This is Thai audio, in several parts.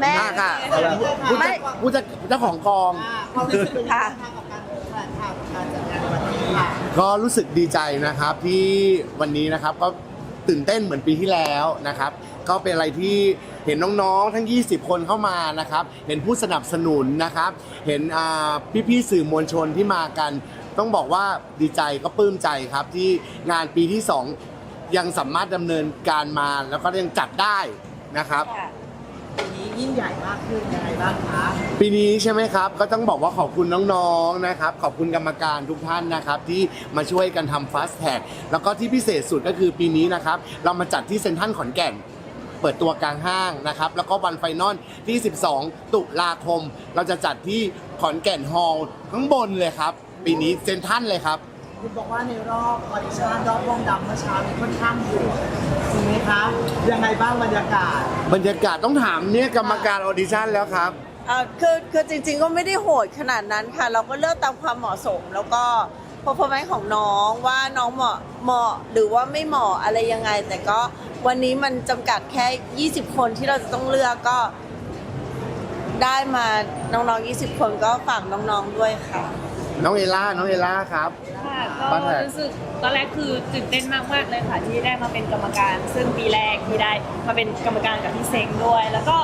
แม่ อะค่ะไม่ผู้จัดผู้จัดเจ้าของกองอ่าความรู้สึกเป็นยังไงบ้างคะกับการแถลงข่าวการจัดงานในวันนี้ค่ะก็รู้สึกดีใจนะครับที่วันนี้นะครับก็ตื่นเต้นเหมือนปีที่แล้วนะครับ ก็เป็นอะไรที่เห็นน้องๆทั้ง 20 คนเข้ามานะครับ เห็นผู้สนับสนุนนะครับ เห็นอ่าพี่ๆสื่อมวลชนที่มากัน ต้องบอกว่าดีใจก็ปลื้มใจครับที่งานปีที่ 2 ยังสามารถดำเนินการมาแล้วก็ยังจัดได้นะครับปีนี้ ยิ่งใหญ่มากขึ้นยังไงบ้างคะปีนี้ใช่ไหมครับ ก็ต้องบอกว่าขอบคุณน้องๆนะครับ ขอบคุณกรรมการทุกท่านนะครับ ที่มาช่วยกันทำ Fast Tag แล้วก็ที่พิเศษสุดก็คือปีนี้นะครับ เรามาจัดที่เซ็นทรัลขอนแก่น เปิดตัวกลางห้างนะครับ แล้วก็วันไฟนอลที่ 12 ตุลาคม เราจะจัดที่ขอนแก่นฮอลล์ข้างบนเลยครับ ปีนี้เซ็นทรัลเลยครับ คุณบอกว่าในรอบออดิชั่นรอบวงดำเมื่อเช้านี้ค่อนข้างดุจริงไหมคะยังไงบ้างบรรยากาศบรรยากาศต้องถามเนี่ยกรรมการออดิชั่นแล้วครับ เอ่อคือคือจริง ๆ ก็ไม่ได้โหดขนาดนั้นค่ะ เราก็เลือกตามความเหมาะสม แล้วก็ performance ของน้องว่าน้องเหมาะเหมาะหรือว่าไม่เหมาะอะไรยังไง แต่ก็วันนี้มันจำกัดแค่ 20 คนที่เราจะต้องเลือกก็ได้มาน้องๆ 20 คนก็ฝากน้องๆด้วยค่ะ น้องเอล่า น้องเอล่าครับ ค่ะบ้านแรก็กรู้สึกตอนแรกคือตื่นเต้นมากๆเลยค่ะ ที่ได้มาเป็นกรรมการ ซึ่งปีแรกที่ได้มาเป็นกรรมการกับพี่เซ็งด้วย แล้วก็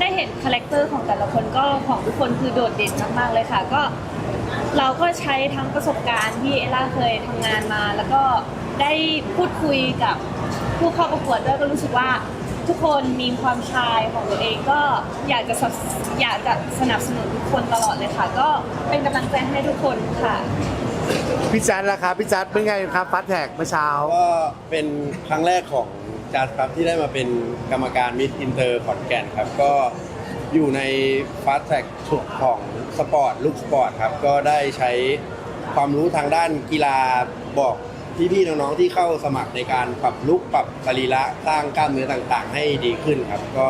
ได้เห็นคาแรคเตอร์ของแต่ละคนก็ของทุกคนคือโดดเด่นมากๆเลยค่ะ ก็ เราก็ใช้ทั้งประสบการณ์ที่เอล่าเคยทำงานมา แล้วก็ได้พูดคุยกับผู้เข้าประกวดด้วยก็รู้สึกว่า ทุกคนมีความชายของตัวเองก็อยากจะสนับอยากจะสนับสนุนทุกคนตลอดเลยค่ะ ก็เป็นกำลังใจให้ทุกคนค่ะ พี่จัดล่ะครับพี่จัดเป็นไงครับฟัสแท็กเมื่อเช้า ก็เป็นครั้งแรกของจัดครับที่ได้มาเป็นกรรมการมิดอินเตอร์ขอนแก่นครับ ก็อยู่ในฟาสแท็กของสปอร์ตลูกสปอร์ตครับ ก็ได้ใช้ความรู้ทางด้านกีฬาบอก พี่ๆน้องๆที่เข้าสมัครในการปรับลุกปรับสรีระสร้างกล้ามเนื้อต่างๆ ให้ดีขึ้นครับ ก็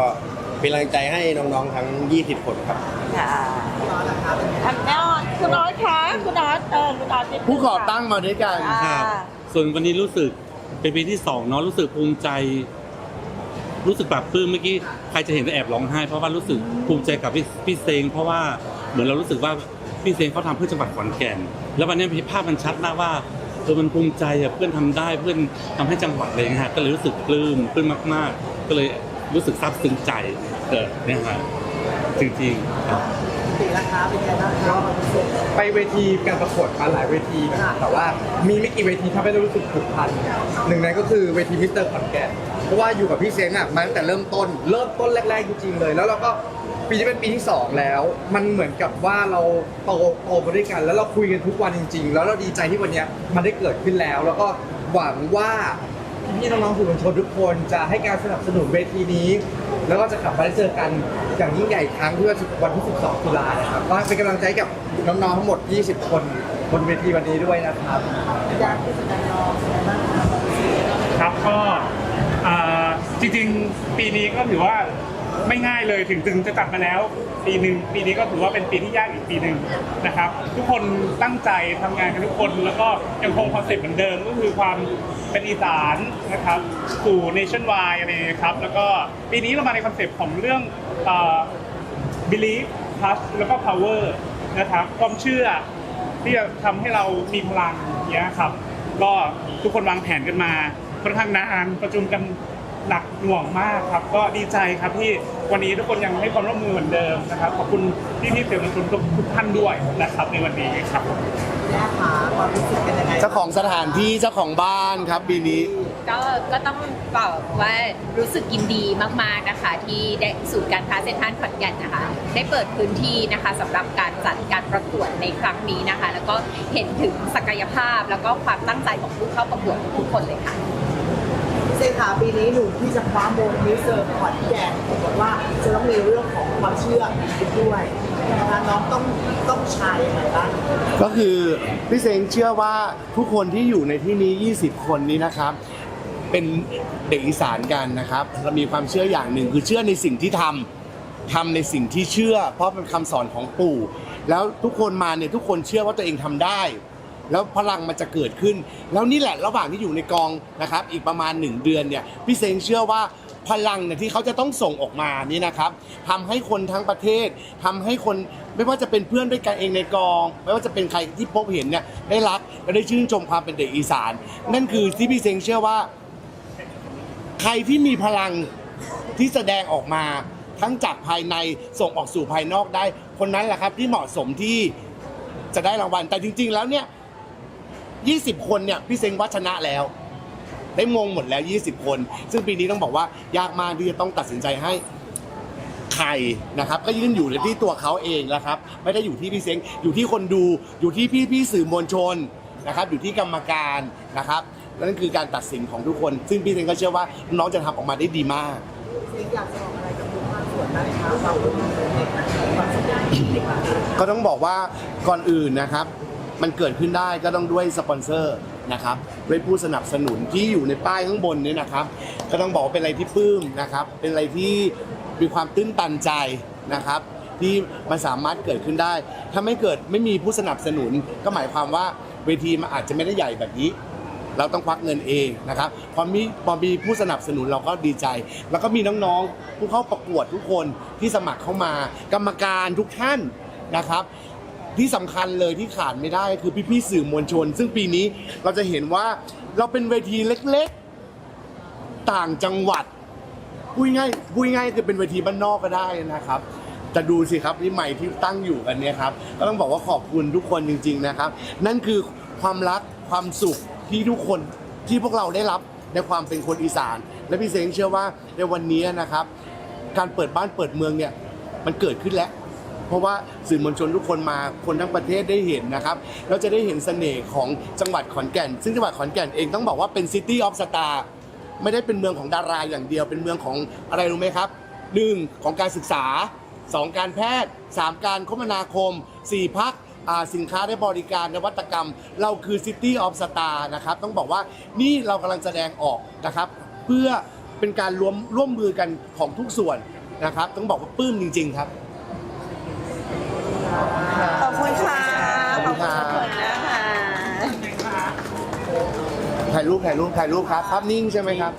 เป็นกำลังใจให้น้องๆทั้ง 20 คนครับ ค่ะร้อนนะคะเป็นไงอันแน่นอนคุณน้อยคะคุณน้อยเออคุณน้อยนิดนึงผู้ก่อค่ะตั้งมาด้วยกันอ่าส่วนวันนี้รู้สึกเป็นปีที่สองเนาะรู้สึกภูมิใจ รู้สึกปรับปลื้มเมื่อกี้ใครจะเห็นก็แอบร้องไห้เพราะว่ารู้สึกภูมิใจกับพี่พี่เซงเพราะว่าเหมือนเรารู้สึกว่าพี่เซงเขาทำเพื่อจังหวัดขอนแก่น แล้ววันนี้ภาพมันชัดมากว่าเออมันภูมิใจอะเพื่อนทำได้เพื่อนทำให้จังหวัดเลยนะฮะก็เลยรู้สึกปลื้มปลื้มมาก ๆ ก็เลยรู้สึกซาบซึ้งใจเกิดเนี่ยฮะจริงๆครับปีละคะเป็นไงบ้างคะความรู้สึกไปเวทีการประกวดมาหลายเวทีนะแต่ว่ามีไม่กี่เวทีทำให้เรารู้สึกผูกพันหนึ่งในก็คือเวทีมิสเตอร์ขอนแก่นเพราะว่าอยู่กับพี่เซ้งอะมาตั้งแต่เริ่มต้น เริ่มต้นแรกๆจริงๆเลย แล้วเราก็ ปีนี้เป็นปีที่สองแล้ว มันเหมือนกับว่าเราโตโตมาด้วยกัน แล้วเราคุยกันทุกวันจริง ๆ แล้วเราดีใจที่วันเนี้ยมันได้เกิดขึ้นแล้ว แล้วก็หวังว่าพี่ๆน้องๆสื่อมวลชนทุกคนจะให้การสนับสนุนเวทีนี้ แล้วก็จะกลับมาได้เจอกันอย่างยิ่งใหญ่อีกครั้งที่วันที่ 12 ตุลานะครับก็เป็นกำลังใจกับน้องๆทั้งหมด 20 คนบนเวทีวันนี้ด้วยนะครับ อยากที่จะได้น้องเป็นไงบ้างคะครับก็อ่าจริงๆ ปีนี้ก็ถือว่า ไม่ง่ายเลยถึงถึงจะกลับมาแล้วปีหนึ่งปีนี้ก็ถือว่าเป็นปีที่ยากอีกปีหนึ่งนะครับ ทุกคนตั้งใจทำงานกันทุกคนแล้วก็ยังคงคอนเซ็ปต์เหมือนเดิมก็คือความเป็นอีสานนะครับสู่ nationwide อะไรครับแล้วก็ปีนี้เรามาในคอนเซ็ปต์ของเรื่องอ่า belief trust แล้วก็ power นะครับความเชื่อที่จะทำให้เรามีพลังเนี้ยครับ ก็ทุกคนวางแผนกันมาค่อนข้างนานประชุมกัน หนักหน่วงมากครับ ก็ดีใจครับที่วันนี้ทุกคนยังให้ความร่วมมือเหมือนเดิมนะครับ ขอบคุณพี่พี่ๆสื่อมวลชนทุกทุกท่านด้วยนะครับในวันนี้ครับ แม่ขาความรู้สึกเป็นยังไงเจ้าของสถานที่เจ้าของบ้านครับปีนี้ ก็ก็ต้องบอกว่ารู้สึกยินดีมาก ๆ นะคะ ที่ได้ศูนย์การค้าเซ็นทรัลขอนแก่นนะคะ ได้เปิดพื้นที่นะคะสำหรับการจัดการประกวดในครั้งนี้นะคะ แล้วก็เห็นถึงศักยภาพแล้วก็ความตั้งใจของผู้เข้าประกวดทุกคนเลยค่ะพี่ เซขาปีนี้หนูที่จะคว้ามงมิสเตอร์ขอนแก่นบอกว่าจะต้องมีเรื่องของความเชื่อด้วยนะคะน้องต้องต้องใช้ไงบ้างก็คือพี่เซงเชื่อว่าทุกคนที่อยู่ในที่นี้ 20 คนนี้นะครับ เป็นเด็กอีสานกันนะครับเรามีความเชื่ออย่างหนึ่งคือเชื่อในสิ่งที่ทำทำในสิ่งที่เชื่อ เพราะเป็นคำสอนของปู่ แล้วทุกคนมาเนี่ยทุกคนเชื่อว่าตัวเองทำได้ แล้วพลังมันจะเกิดขึ้น แล้วนี่แหละระหว่างที่อยู่ในกองนะครับอีกประมาณ 1 เดือนเนี่ยพี่เซงเชื่อว่าพพลังเนี่ยที่เขาจะต้องส่งออกมานี่นะครับทำให้คนทั้งประเทศทำให้คนไม่ว่าจะเป็นเพื่อนด้วยกันเองในกอง ไม่ว่าจะเป็นใครที่พบเห็นเนี่ยได้รักและได้ชื่นชมความเป็นเด็กอีสาน นั่นคือที่พี่เซงเชื่อว่า ใครที่มีพลังที่แสดงออกมาทั้งจากภายในส่งออกสู่ภายนอกได้ คนนั้นแหละครับที่เหมาะสมที่จะได้รางวัลแต่จริง ๆ แล้วเนี่ย 20 คนเนี่ยพี่เซงวัชนะแล้ว ได้มงหมดแล้ว 20 คน ซึ่งปีนี้ต้องบอกว่ายากมากที่จะต้องตัดสินใจให้ใครนะครับ ก็ยื่นอยู่ที่ตัวเขาเองนะครับ ไม่ได้อยู่ที่พี่เซ้งอยู่ที่คนดูอยู่ที่พี่พี่ๆสื่อมวลชนนะครับ อยู่ที่กรรมการนะครับนั่นคือการตัดสินของทุกคน ซึ่งพี่เซ้งก็เชื่อว่าน้องจะทำออกมาได้ดีมากเซ็งอยากจะบอกอะไรกับทุกภาคส่วนได้ไหมคะเราเป็นเด็กนะความสำเร็จเด็กนะก็ต้องบอกว่าก่อนอื่นนะครับ มันเกิดขึ้นได้ก็ต้องด้วยสปอนเซอร์นะครับด้วยผู้สนับสนุนที่อยู่ในป้ายข้างบนนี้นะครับ ก็ต้องบอกว่าเป็นอะไรที่ปลื้มนะครับ เป็นอะไรที่มีความตื้นตันใจนะครับ ที่มันสามารถเกิดขึ้นได้ ถ้าไม่เกิดไม่มีผู้สนับสนุน ก็หมายความว่าเวทีมันอาจจะไม่ได้ใหญ่แบบนี้ เราต้องควักเงินเองนะครับพอมีพอมีผู้สนับสนุนเราก็ดีใจ แล้วก็มีน้องๆผู้เข้าประกวดทุกคนที่สมัครเข้ามากรรมการทุกท่านนะครับ ที่สำคัญเลยที่ขาดไม่ได้คือพี่ๆสื่อมวลชน ซึ่งปีนี้เราจะเห็นว่าเราเป็นเวทีเล็กๆต่างจังหวัดพูดง่ายพูดง่ายคือเป็นเวทีบ้านนอกก็ได้นะครับ จะดูสิครับนี่ใหม่ที่ตั้งอยู่กันเนี่ยครับก็ต้องบอกว่าขอบคุณทุกคนจริง ๆนะครับ นั่นคือความรักความสุขที่ทุกคนที่พวกเราได้รับในความเป็นคนอีสาน และพี่เซงเชื่อว่าในวันนี้นะครับ การเปิดบ้านเปิดเมืองเนี่ยมันเกิดขึ้นแล้ว เพราะว่าสื่อมวลชนทุกคนมาคนทั้งประเทศได้เห็นนะครับเราจะได้เห็นเสน่ห์ของจังหวัดขอนแก่น ซึ่งจังหวัดขอนแก่นเองต้องบอกว่าเป็นซิตี้ออฟสตาร์ไม่ได้เป็นเมืองของดาราอย่างเดียว เป็นเมืองของอะไรรู้ไหมครับหนึ่งของการศึกษาสองการแพทย์สามการคมนาคมสี่พักสินค้าและบริการนวัตกรรม เราคือ City of Star นะครับ ต้องบอกว่านี่เรากำลังแสดงออกนะครับ เพื่อเป็นการร่วมร่วมมือกันของทุกส่วนนะครับ ต้องบอกว่าปลื้มจริง ๆ ครับ ขอบคุณค่ะ ขอบคุณครับขอบคุณนะคะ ถ่ายรูปถ่ายรูปถ่ายรูปครับภาพนิ่งใช่ไหมครับ